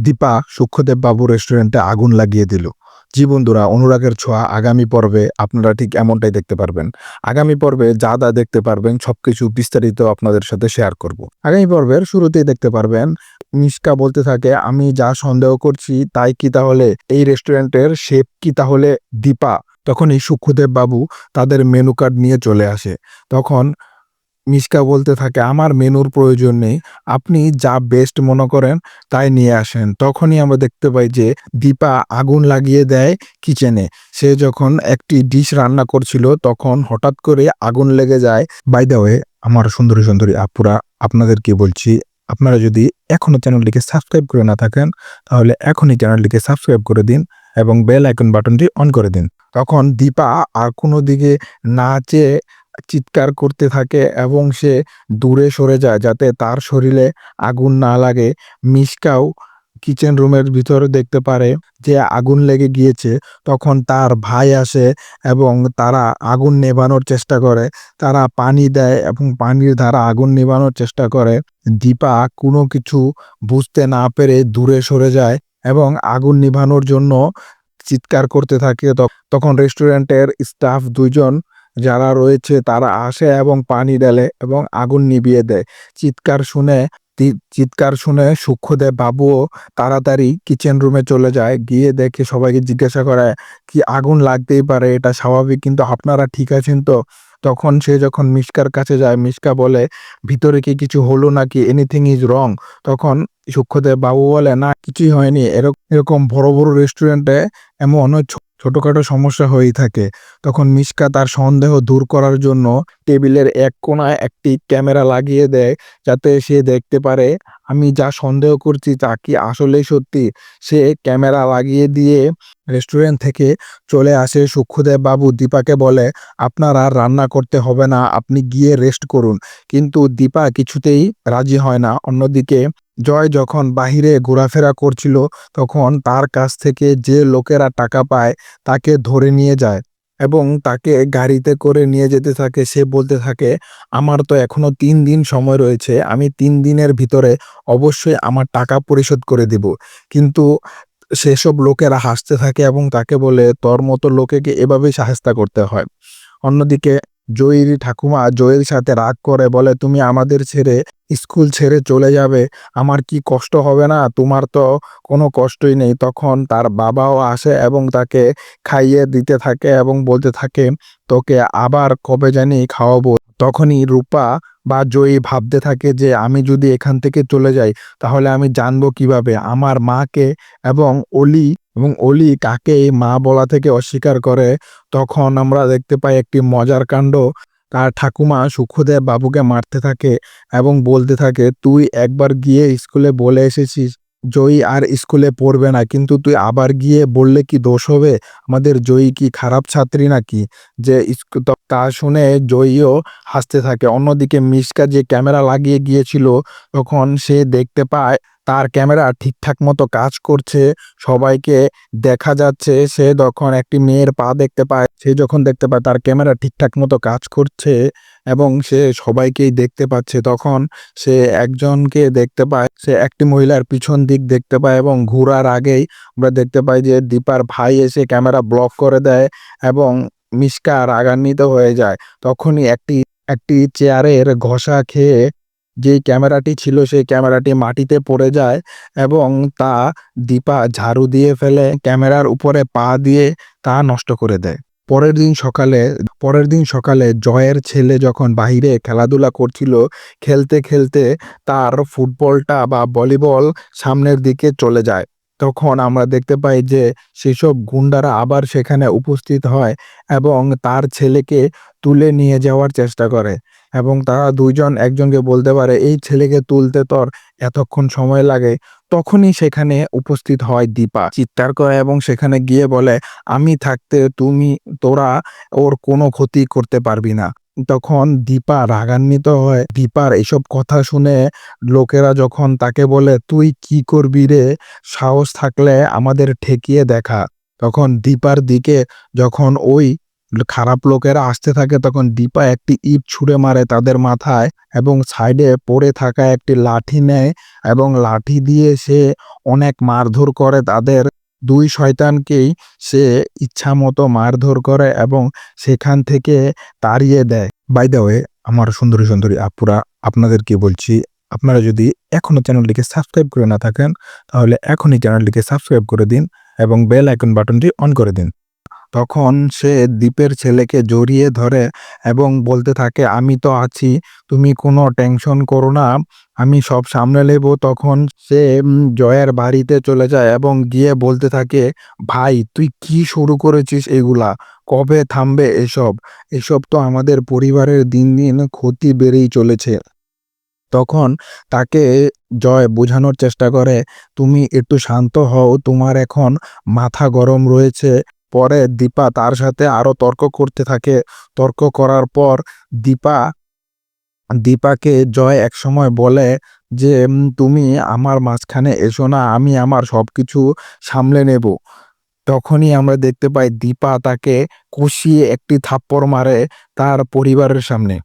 দীপা সূক্ষ্মদেব বাবু রেস্টুরেন্টে আগুন লাগিয়ে দিল। জি বন্ধুরা, অনুরাগের ছোঁয়া আগামী পর্বে আপনারা ঠিক এমনটাই দেখতে পারবেন। আগামী পর্বে যা যা দেখতে পারবেন সবকিছু বিস্তারিত আপনাদের সাথে শেয়ার করব। আগামী পর্বের শুরুতেই দেখতে পারবেন, মিশকা বলতে থাকে, আমি যা সন্দেহ করছি তাই কি তাহলে? এই রেস্টুরেন্টের শেফ কি তাহলে? দীপা তখনই সূক্ষ্মদেব বাবু তাদের মেনু কার্ড নিয়ে চলে আসে। তখন মিশকা বলতে থাকে, আমার মেনুর প্রয়োজন নেই, আপনি যা বেস্ট মনে করেন তাই নিয়ে আসেন। তখনই আমরা দেখতে পাই যে দীপা আগুন লাগিয়ে দেয় কিচেনে সে যখন একটি ডিশ রান্না করছিল, তখন হঠাৎ করে আগুন লেগে যায়। বাই দ্য আমার সুন্দরী সুন্দরী আপুরা, আপনাদেরকে বলছি, আপনারা যদি এখনও চ্যানেলটিকে সাবস্ক্রাইব করে না থাকেন, তাহলে এখনই চ্যানেলটিকে সাবস্ক্রাইব করে দিন এবং বেল আইকন বাটনটি অন করে দিন। তখন দীপা আর কোনো দিকে না চেয়ে চিৎকার করতে থাকে এবং সে দূরে সরে যায় যাতে তার শরীরে আগুন না লাগে। মিশকাও কিচেন রুমের ভিতরে দেখতে পারে যে আগুন লেগে গিয়েছে। তখন তার ভাই আসে এবং তারা আগুন নেভানোর চেষ্টা করে। তারা পানি দেয় এবং পানির দ্বারা আগুন নেভানোর চেষ্টা করে। দীপা কোনো কিছু বুঝতে না পেরে দূরে সরে যায় এবং আগুন নিভানোর জন্য চিৎকার করতে থাকে। তখ- তখন রেস্টুরেন্টের স্টাফ দুইজন যারা রয়েছে তারা আসে এবং পানি ঢালে এবং আগুন নিভিয়ে দেয়। চিৎকার শুনে চিৎকার শুনে সূক্ষ্মদেব বাবুও তাড়াতাড়ি কিচেন রুমে চলে যায়। গিয়ে দেখে সবাইকে জিজ্ঞাসা করে, কি আগুন লাগতেই পারে? এটা স্বাভাবিক, কিন্তু আপনারা ঠিক আছেন তো? তখন সে যখন মিশকার কাছে যায়, মিশকা বলে, ভিতরে কি কিছু হলো নাকি? এনিথিং ইজ রং তখন সূক্ষ্মদেব বাবু বলে, না, কিছুই হয়নি। এরকম বড় বড় রেস্টুরেন্টে এমন ছোটখাটো সমস্যা হয়েই থাকে। তখন মিশকা তার সন্দেহ দূর করার জন্য টেবিলের এক কোণায় একটি ক্যামেরা লাগিয়ে দেয়, যাতে সে দেখতে পারে, আমি যা সন্দেহ করছি তা কি আসলেই সত্যি? সে ক্যামেরা লাগিয়ে দিয়ে রেস্টুরেন্ট থেকে চলে আসে। সূক্ষ্মদেব বাবু দীপাকে বলে, আপনার আর রান্না করতে হবে না, আপনি গিয়ে রেস্ট করুন। কিন্তু দীপা কিছুতেই রাজি হয় না। অন্যদিকে জয় যখন বাহিরে ঘোরাফেরা করছিল, তখন তার কাছ থেকে যে লোকেরা টাকা পায়, তাকে ধরে নিয়ে যায় এবং তাকে গাড়িতে করে নিয়ে যেতে থাকে। সে বলতে থাকে, আমার তো এখনও তিন দিন সময় রয়েছে, আমি তিন দিনের ভিতরে অবশ্যই আমার টাকা পরিশোধ করে দিব। কিন্তু সেসব লোকেরা হাসতে থাকে এবং তাকে বলে, তোর মতো লোকেকে এভাবেই সাহেস্তা করতে হয়। অন্যদিকে জয়ীর ঠাকুমা জয়ের সাথে রাগ করে, বলে, তুমি আমাদের ছেড়ে স্কুল ছেড়ে চলে যাবে। আমার কি কষ্ট হবে না? তোমার তো কোনো কষ্টই নেই। তখন তার বাবাও আসে এবং তাকে খাইয়ে দিতে থাকে এবং বলতে থাকে, তোকে আবার কবে জানি খাওয়াবো? তখনই রূপা বা জয়ী ভাবতে থাকে যে, আমি যদি এখান থেকে চলে যাই, তাহলে আমি জানব কীভাবে? আমার মাকে এবং অলি এবং অলি কাকে মা বলা থেকে অস্বীকার করে, তখন আমরা দেখতে পাই একটি মজার কাণ্ড। তার ঠাকুমা সুখদেব বাবুকে মারতে থাকে এবং বলতে থাকে, তুই একবার গিয়ে স্কুলে বলে এসেছিস, জয়ী আর স্কুলে পড়বে না। কিন্তু তুই আবার গিয়ে বললে কি দোষ হবে? আমাদের জয়ী কি খারাপ ছাত্রী নাকি? যে তা শুনে জয়ীও হাসতে থাকে। অন্যদিকে মিশকা যে ক্যামেরা লাগিয়ে গিয়েছিল, তখন সে দেখতে পায় তার ক্যামেরা ঠিকঠাক মতো কাজ করছে, সবাইকে দেখা যাচ্ছে, সে যখন একটি মেয়ের পা দেখতে পায়, সে যখন দেখতে পায় তার ক্যামেরা ঠিকঠাক মতো কাজ করছে এবং সে সবাইকেই দেখতে পাচ্ছে, তখন সে একজনকে দেখতে পায়, সে একটি মহিলার পিছন দিক দেখতে পায় এবং ঘোরার আগেই আমরা দেখতে পাই যে দীপার ভাই এসে ক্যামেরা ব্লক করে দেয় এবং মিশকা রাগান্বিত হয়ে যায়। তখনই একটি একটি চেয়ারের ঘষা খেয়ে যেই ক্যামেরাটি ছিল সেই ক্যামেরাটি মাটিতে পড়ে যায় এবং তা দীপা ঝাড়ু দিয়ে ফেলে ক্যামেরার উপরে পা দিয়ে তা নষ্ট করে দেয়। পরের দিন সকালে, পরের দিন সকালে জয়ের ছেলে যখন বাহিরে খেলাধুলা করছিল, খেলতে খেলতে তার ফুটবলটা বা ভলিবল সামনের দিকে চলে যায়। তখন আমরা দেখতে পাই যে সেসব গুন্ডারা আবার সেখানে উপস্থিত হয় এবং তার ছেলেকে তুলে নিয়ে যাওয়ার চেষ্টা করে এবং তারা দুইজন একজনকে বলতে পারে, এই ছেলেকে তুলতে তোর এতক্ষণ সময় লাগে। তখনই সেখানে উপস্থিত হয় দীপা। চিৎকার করে এবং সেখানে গিয়ে বলে, আমি থাকতে তুমি, তোরা ওর কোনো ক্ষতি করতে পারবি না। তখন দীপা রাগান্বিত হয়। দীপার এইসব কথা শুনে লোকেরা যখন তাকে বলে, তুই কি করবি রে? সাহস থাকলে আমাদের ঠেকিয়ে দেখা। তখন দীপার দিকে যখন ওই খারাপ লোকেরা আসতে থাকে, তখন দীপা একটি ইট ছুঁড়ে মারে তাদের মাথায় এবং সাইডে পড়ে থাকা একটি লাঠি নেয় এবং লাঠি দিয়ে সে অনেক মারধর করে তাদের দুই শয়তানকেই সে ইচ্ছা মতো মারধর করে এবং সেখান থেকে তাড়িয়ে দেয়। বাই দ্য ওয়ে আমার সুন্দরী সুন্দরী আপুরা, আপনাদেরকে বলছি, আপনারা যদি এখনও চ্যানেলটিকে সাবস্ক্রাইব করে না থাকেন, তাহলে এখনই চ্যানেলটিকে সাবস্ক্রাইব করে দিন এবং বেল আইকন বাটনটি অন করে দিন। তখন সে দ্বীপের ছেলেকে জড়িয়ে ধরে এবং বলতে থাকে, আমি তো আছি, তুমি কোনো টেনশন করো না, আমি সব সামলে নেব। তখন সে জয়ের বাড়িতে চলে যায় এবং গিয়ে বলতে থাকে, ভাই, তুই কি শুরু করেছিস এগুলা? কবে থামবে এসব? এসব তো আমাদের পরিবারের দিন দিন ক্ষতি বেড়েই চলেছে। তখন তাকে জয় বোঝানোর চেষ্টা করে, তুমি একটু শান্ত হও, তোমার এখন মাথা গরম রয়েছে। পরে দীপা তার সাথে আরও তর্ক করতে থাকে। তর্ক করার পর দীপা, দীপাকে জয় একসময় বলে যে তুমি আমার মাঝখানে এসো না, আমি আমার সব কিছু সামলে নেব। তখনই আমরা দেখতে পাই দীপা তাকে কষিয়ে একটি থাপ্পড় মারে তার পরিবারের সামনে।